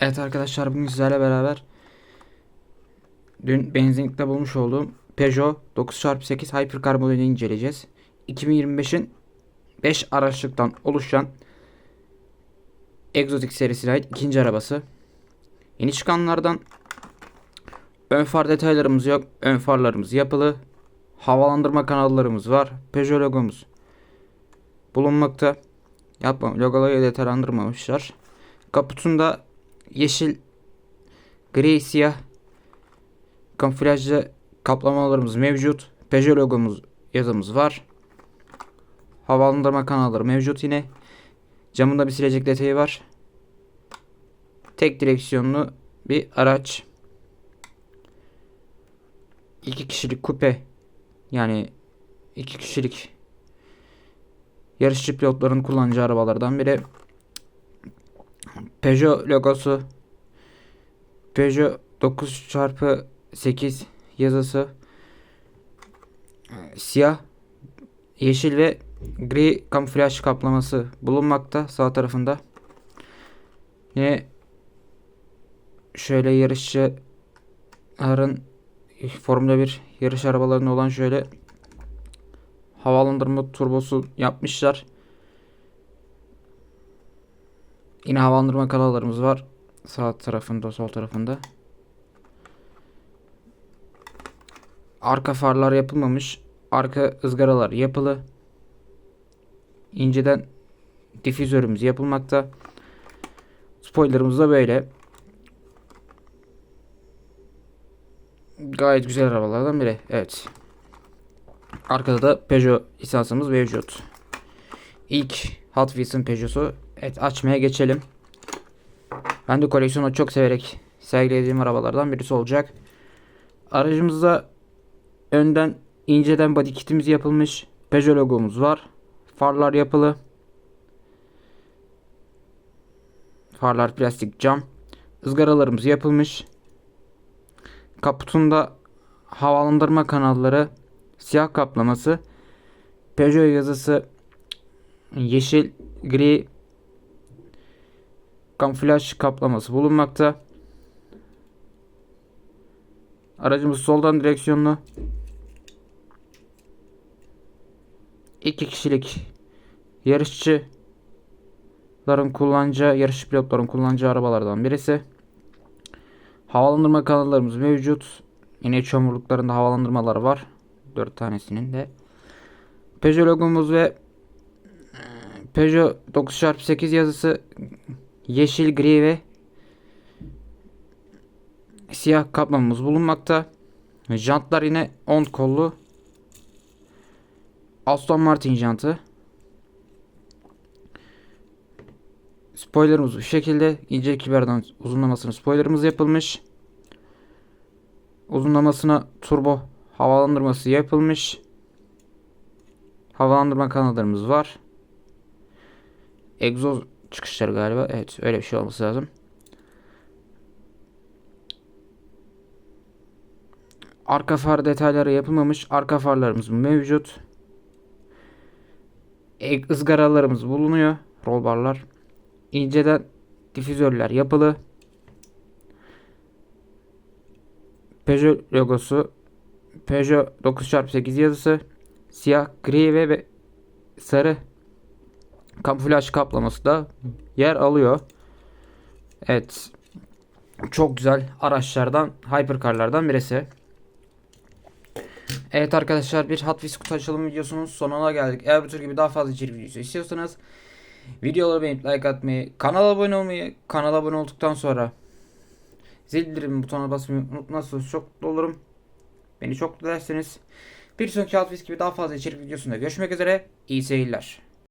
Evet arkadaşlar bugün sizlerle beraber dün benzinlikte bulmuş olduğum Peugeot 9x8 Hypercar modelini inceleyeceğiz. 2025'in 5 araçlıktan oluşan Exotic serisine ait ikinci arabası. Yeni çıkanlardan ön far detaylarımız yok. Ön farlarımız yapılı. Havalandırma kanallarımız var. Peugeot logomuz bulunmakta. Yapma, logoları detaylandırmamışlar. Kaputunda yeşil, gri, siyah kamuflajlı kaplamalarımız mevcut. Peugeot logomuz yazımız var. Havalandırma kanalları mevcut yine. Camında bir silecek detayı var. Tek direksiyonlu bir araç. İki kişilik kupe yani iki kişilik yarışçı pilotların kullanacağı arabalardan biri. Peugeot logosu Peugeot 9x8 yazısı siyah yeşil ve gri kamuflaj kaplaması bulunmakta sağ tarafında. Yine şöyle yarışçıların Formula 1 yarış arabalarında olan şöyle havalandırma turbosu yapmışlar. Yine havalandırma kanallarımız var. Sağ tarafında, sol tarafında. Arka farlar yapılmamış. Arka ızgaralar yapılı. İnceden difüzörümüz yapılmakta. Spoilerımız da böyle. Gayet güzel arabalardan biri. Evet. Arkada da Peugeot lisansımız mevcut. İlk Hot Wheels'ın Peugeot'u. Evet açmaya geçelim. Ben de koleksiyonu çok severek sergilediğim arabalardan birisi olacak. Aracımızda önden inceden body kitimiz yapılmış. Peugeot logomuz var. Farlar yapılı. Farlar plastik cam. Izgaralarımız yapılmış. Kaputunda havalandırma kanalları siyah kaplaması. Peugeot yazısı yeşil, gri kamuflaj kaplaması bulunmakta. Aracımız soldan direksiyonlu. İki kişilik yarışçıların kullanacağı, yarış pilotların kullanacağı arabalardan birisi. Havalandırma kanallarımız mevcut. Yine çamurluklarında havalandırmalar var. 4 tanesinin de. Peugeot logomuz ve Peugeot 9x8 yazısı yeşil, gri ve siyah kaplamamız bulunmakta. Jantlar yine 10 kollu Aston Martin jantı. Spoilerımız bu şekilde. ince kiberden uzunlamasını spoilerımız yapılmış. Uzunlamasına turbo havalandırması yapılmış. Havalandırma kanallarımız var. Egzoz çıkışları galiba. Evet öyle bir şey olması lazım. Arka far detayları yapılmamış. Arka farlarımız mevcut. E, ızgaralarımız bulunuyor. Roll barlar. İnceden difüzörler yapılı. Peugeot logosu. Peugeot 9x8 yazısı. Siyah, gri ve sarı kamuflaj kaplaması da yer alıyor. Evet. Çok güzel araçlardan, hypercarlardan birisi. Evet arkadaşlar bir Hot Wheels kutu açılım videosunun sonuna geldik. Eğer bu tür gibi daha fazla içerik videosu istiyorsanız videoları beğenip like atmayı, kanala abone olmayı, kanala abone olduktan sonra zil bildirim butonuna basmayı unutmazsanız çok mutlu olurum. Beni çok mutlu ederseniz bir sonraki Hot Wheels gibi daha fazla içerik videosunda görüşmek üzere. İyi seyirler.